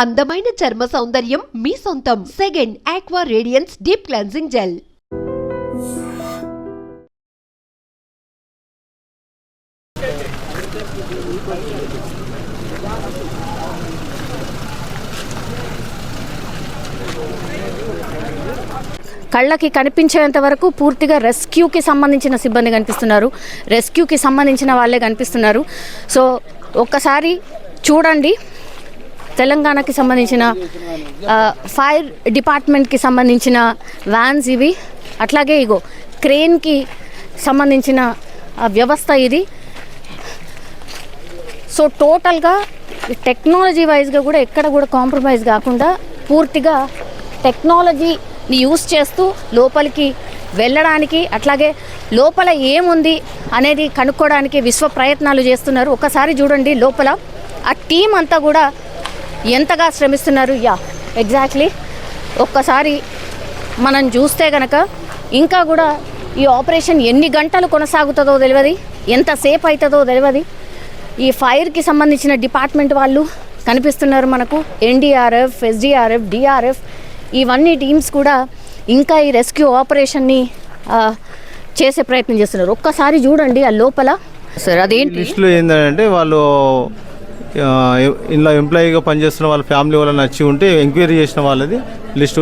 అందమైన చర్మ సౌందర్యం మీ సొంతం. Second aqua radiance deep cleansing gel కళ్ళకి కనిపించేంత వరకు పూర్తిగా రెస్క్యూకి సంబంధించిన సిబ్బంది కనిపిస్తున్నారు. రెస్క్యూకి సంబంధించిన వాళ్ళే కనిపిస్తున్నారు. సో ఒక్కసారి చూడండి. తెలంగాణకి సంబంధించిన ఫైర్ డిపార్ట్మెంట్కి సంబంధించిన వ్యాన్స్ ఇవి. అట్లాగే ఇగో క్రేన్కి సంబంధించిన వ్యవస్థ ఇది. సో టోటల్గా టెక్నాలజీ వైజ్గా కూడా ఎక్కడ కూడా కాంప్రమైజ్ కాకుండా పూర్తిగా టెక్నాలజీని యూస్ చేస్తూ లోపలికి వెళ్ళడానికి అట్లాగే లోపల ఏముంది అనేది కనుక్కోవడానికి విశ్వ ప్రయత్నాలు చేస్తున్నారు. ఒకసారి చూడండి లోపల. ఆ టీం అంతా కూడా ఎంతగా శ్రమిస్తున్నారు? యా ఎగ్జాక్ట్లీ ఒక్కసారి మనం చూస్తే గనక ఇంకా కూడా ఈ ఆపరేషన్ ఎన్ని గంటలు కొనసాగుతుందో తెలియదు. ఎంతసేపు అవుతుందో తెలియదు. ఈ ఫైర్కి సంబంధించిన డిపార్ట్మెంట్ వాళ్ళు కనిపిస్తున్నారు మనకు. ఎన్డీఆర్ఎఫ్ ఎస్డీఆర్ఎఫ్ డిఆర్ఎఫ్ ఇవన్నీ టీమ్స్ కూడా ఇంకా ఈ రెస్క్యూ ఆపరేషన్ని చేసే ప్రయత్నం చేస్తున్నారు. ఒక్కసారి చూడండి ఆ లోపల. సార్ అదేంటి? లిస్టులో ఏంటంటే వాళ్ళు ఇలా ఎంప్లాయీగా పనిచేస్తున్న వాళ్ళ ఫ్యామిలీ వాళ్ళని నచ్చి ఉంటే ఎంక్వైరీ చేసిన వాళ్ళది. లిస్టు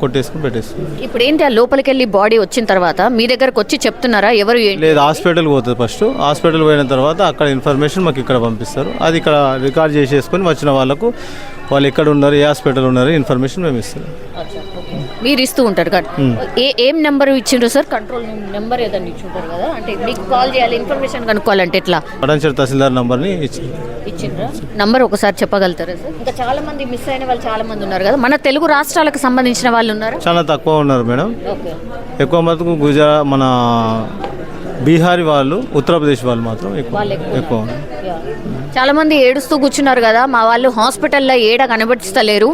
కొట్టేసుకుని పెట్టేస్తుంది ఇప్పుడు ఏంటి ఆ లోపలికి వెళ్ళి బాడీ వచ్చిన తర్వాత మీ దగ్గరకు వచ్చి చెప్తున్నారా? ఎవరు ఏంటి లేదు హాస్పిటల్కి పోతుంది ఫస్ట్. హాస్పిటల్ పోయిన తర్వాత అక్కడ ఇన్ఫర్మేషన్ మాకు ఇక్కడ పంపిస్తారు. అది ఇక్కడ రికార్డ్ చేసేసుకొని వచ్చిన వాళ్ళకు వాళ్ళు ఎక్కడ ఉన్నారు ఏ హాస్పిటల్ ఉన్నారు ఇన్ఫర్మేషన్ మేము ఇస్తాం. మీరు ఇస్తూ ఉంటారు కదా? ఏ ఏం నెంబర్ ఇచ్చిండ్రు సార్? కంట్రోల్ నెంబర్ ఏదైనా ఇచ్చింటారు కదా? అంటే మీకు కాల్ చేయాలి ఇన్ఫర్మేషన్ కనుక్కోవాలంటే ఎట్లా? పటాన్చేరు తహసీల్దార్ నంబర్ని ఇచ్చి ఇచ్చిండ్రా? నంబర్ ఒకసారి చెప్పగలుగుతారా సార్? ఇంకా చాలా మంది మిస్ అయిన వాళ్ళు చాలా మంది ఉన్నారు కదా. మన తెలుగు రాష్ట్రాలకు సంబంధించిన వాళ్ళు ఉన్నారా? చాలా తక్కువ ఉన్నారు మేడం. ఎక్కువ మటుకు గుజరాత్ మన బీహారీ వాళ్ళు ఉత్తరప్రదేశ్ వాళ్ళు మాత్రం ఎక్కువ ఎక్కువ. చాలా మంది ఏడుస్తూ కూర్చున్నారు కదా మా వాళ్ళు హాస్పిటల్లో ఏడ కనబడిస్తలేరు.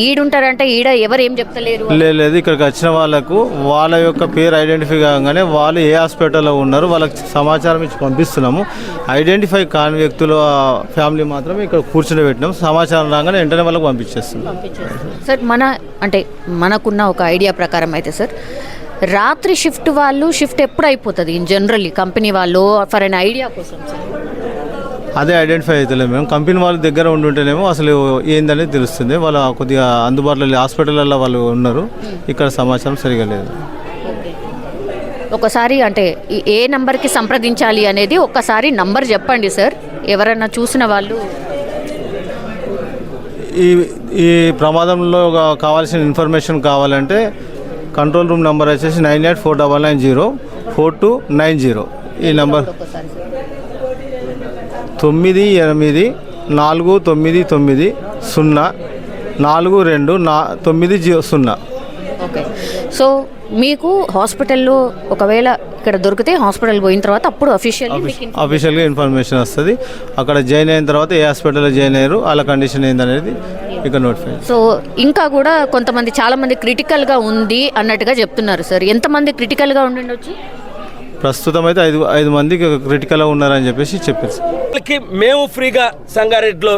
ఈడుంటారంటే ఈడ ఎవరు ఏం చెప్తలేరు. లేదు లేదు ఇక్కడికి వచ్చిన వాళ్ళకు వాళ్ళ యొక్క పేరు ఐడెంటిఫై కాగానే వాళ్ళు ఏ హాస్పిటల్లో ఉన్నారు వాళ్ళకి సమాచారం ఇచ్చి పంపిస్తున్నాము. ఐడెంటిఫై కాని వ్యక్తుల ఫ్యామిలీ మాత్రమే ఇక్కడ కూర్చుని పెట్టినాం సమాచారం రాగానే వెంటనే వాళ్ళకి పంపించేస్తున్నాం సార్ మన అంటే మనకున్న ఒక ఐడియా ప్రకారం అయితే సార్ రాత్రి షిఫ్ట్ వాళ్ళు షిఫ్ట్ ఎప్పుడు అయిపోతుంది? ఇన్ జనరల్లీ కంపెనీ వాళ్ళు ఫర్ అన్ ఐడియా కోసం అదే ఐడెంటిఫై అవుతలేదు మేము కంపెనీ వాళ్ళ దగ్గర ఉండుంటేనేమో అసలు ఏందనేది తెలుస్తుంది. వాళ్ళ కొద్దిగా అందుబాటులో హాస్పిటల్లో వాళ్ళు ఉన్నారు. ఇక్కడ సమాచారం సరిగా లేదు. ఒకసారి అంటే ఏ నంబర్కి సంప్రదించాలి అనేది ఒక్కసారి నంబర్ చెప్పండి సార్. ఎవరన్నా చూసిన వాళ్ళు. ఈ ఈ ప్రమాదంలో కావాల్సిన ఇన్ఫర్మేషన్ కావాలంటే కంట్రోల్ రూమ్ నెంబర్ వచ్చేసి nine eight four double nine zero four two nine zero. ఈ నెంబర్ తొమ్మిది ఎనిమిది నాలుగు తొమ్మిది తొమ్మిది సున్నా నాలుగు రెండు నా తొమ్మిది జీరో సున్నా. ఓకే. సో మీకు హాస్పిటల్లో ఒకవేళ ఇక్కడ దొరికితే హాస్పిటల్ పోయిన తర్వాత అప్పుడు అఫీషియల్ అఫీషియల్గా ఇన్ఫర్మేషన్ వస్తుంది. అక్కడ జాయిన్ అయిన తర్వాత ఏ హాస్పిటల్లో జాయిన్ అయ్యారు వాళ్ళ కండిషన్ ఏందనేది ఇక నోటిఫై సో ఇంకా కూడా కొంతమంది చాలా మంది క్రిటికల్గా ఉంది అన్నట్టుగా చెప్తున్నారు సార్ ఎంతమంది క్రిటికల్గా ఉండిండొచ్చు? ప్రస్తుతం అయితే ఐదు ఐదు మందికి క్రిటికల్గా ఉన్నారని చెప్పేసి చెప్పారు సార్ వాళ్ళకి మేము ఫ్రీగా సంగారెడ్డిలో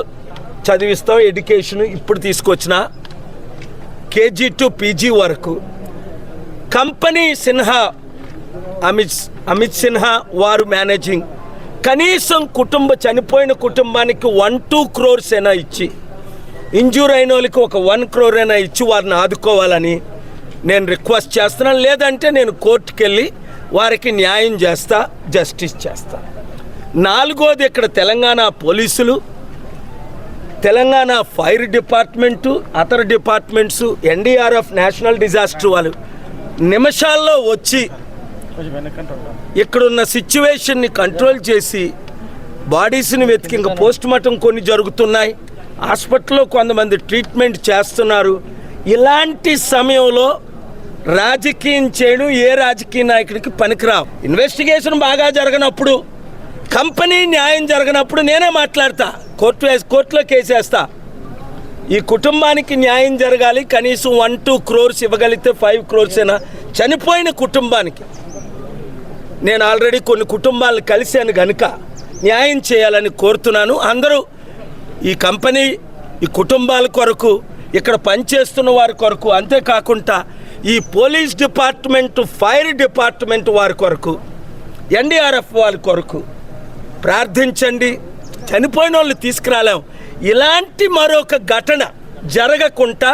చదివిస్తాం ఎడ్యుకేషన్ ఇప్పుడు తీసుకొచ్చిన కేజీ టు పీజీ వరకు. కంపెనీ సిన్హా అమిత్ అమిత్ సిన్హా వారు మేనేజింగ్. కనీసం కుటుంబ చనిపోయిన కుటుంబానికి వన్ టూ క్రోర్స్ అయినా ఇచ్చి ఇంజూర్ అయిన వాళ్ళకి ఒక వన్ క్రోర్ అయినా ఇచ్చి వారిని ఆదుకోవాలని నేను రిక్వెస్ట్ చేస్తున్నాను. లేదంటే నేను కోర్టుకు వెళ్ళి వారికి న్యాయం చేస్తా జస్టిస్ చేస్తా. నాలుగోది ఇక్కడ తెలంగాణ పోలీసులు తెలంగాణ ఫైర్ డిపార్ట్మెంటు అతర డిపార్ట్మెంట్స్ ఎన్డీఆర్ఎఫ్ నేషనల్ డిజాస్టర్ వాళ్ళు నిమిషాల్లో వచ్చి ఇక్కడున్న సిచ్యువేషన్ని కంట్రోల్ చేసి బాడీస్ని వెతికి ఇంకా పోస్ట్ మార్టం కొన్ని జరుగుతున్నాయి. హాస్పిటల్లో కొంతమంది ట్రీట్మెంట్ చేస్తున్నారు. ఇలాంటి సమయంలో రాజకీయం చేయడం ఏ రాజకీయ నాయకుడికి పనికిరావు. ఇన్వెస్టిగేషన్ బాగా జరగనప్పుడు కంపెనీ న్యాయం జరగనప్పుడు నేనే మాట్లాడతా. కోర్టు వేసి కోర్టులో కేసేస్తా ఈ కుటుంబానికి న్యాయం జరగాలి. కనీసం వన్ టూ క్రోర్స్ ఇవ్వగలిగితే ఫైవ్ క్రోర్స్ అయినా చనిపోయిన కుటుంబానికి. నేను ఆల్రెడీ కొన్ని కుటుంబాలను కలిశాను కనుక న్యాయం చేయాలని కోరుతున్నాను. అందరూ ఈ కంపెనీ ఈ కుటుంబాల కొరకు ఇక్కడ పనిచేస్తున్న వారి కొరకు అంతేకాకుండా ఈ పోలీస్ డిపార్ట్మెంట్ ఫైర్ డిపార్ట్మెంట్ వారి కొరకు ఎన్డీఆర్ఎఫ్ వారి కొరకు ప్రార్థించండి. చనిపోయిన వాళ్ళు తీసుకురాలేం. ఇలాంటి మరొక ఘటన జరగకుండా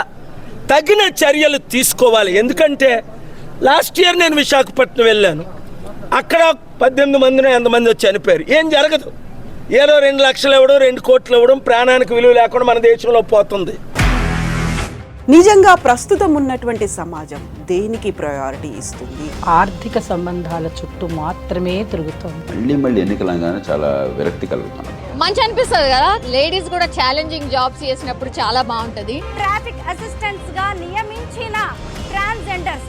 తగిన చర్యలు తీసుకోవాలి. ఎందుకంటే లాస్ట్ ఇయర్ నేను విశాఖపట్నం వెళ్ళాను. అక్కడ పద్దెనిమిది మందినో ఎంతమంది వచ్చి చనిపోయారు? ఏం జరగదు. ఏదో రెండు లక్షలు ఇవ్వడం రెండు కోట్లు ఇవ్వడం ప్రాణానికి విలువ లేకుండా మన దేశంలో పోతుంది. నిజంగా ప్రస్తుతం ఉన్నటువంటి సమాజం దేనికి ప్రయారిటీ ఇస్తుంది? ఆర్థిక సంబంధాల చుట్టూ మాత్రమే తిరుగుతోంది. మళ్ళీ మళ్ళీ ఎన్నికలంగానే చాలా విరక్తి కలుగుతాను మంచి అనిపిస్తుంది కదా? లేడీస్ కూడా ఛాలెంజింగ్ జాబ్స్ చేసినప్పుడు చాలా బాగుంటది. ట్రాఫిక్ అసిస్టెంట్స్గా నియమించిన ట్రాన్స్జెండర్స్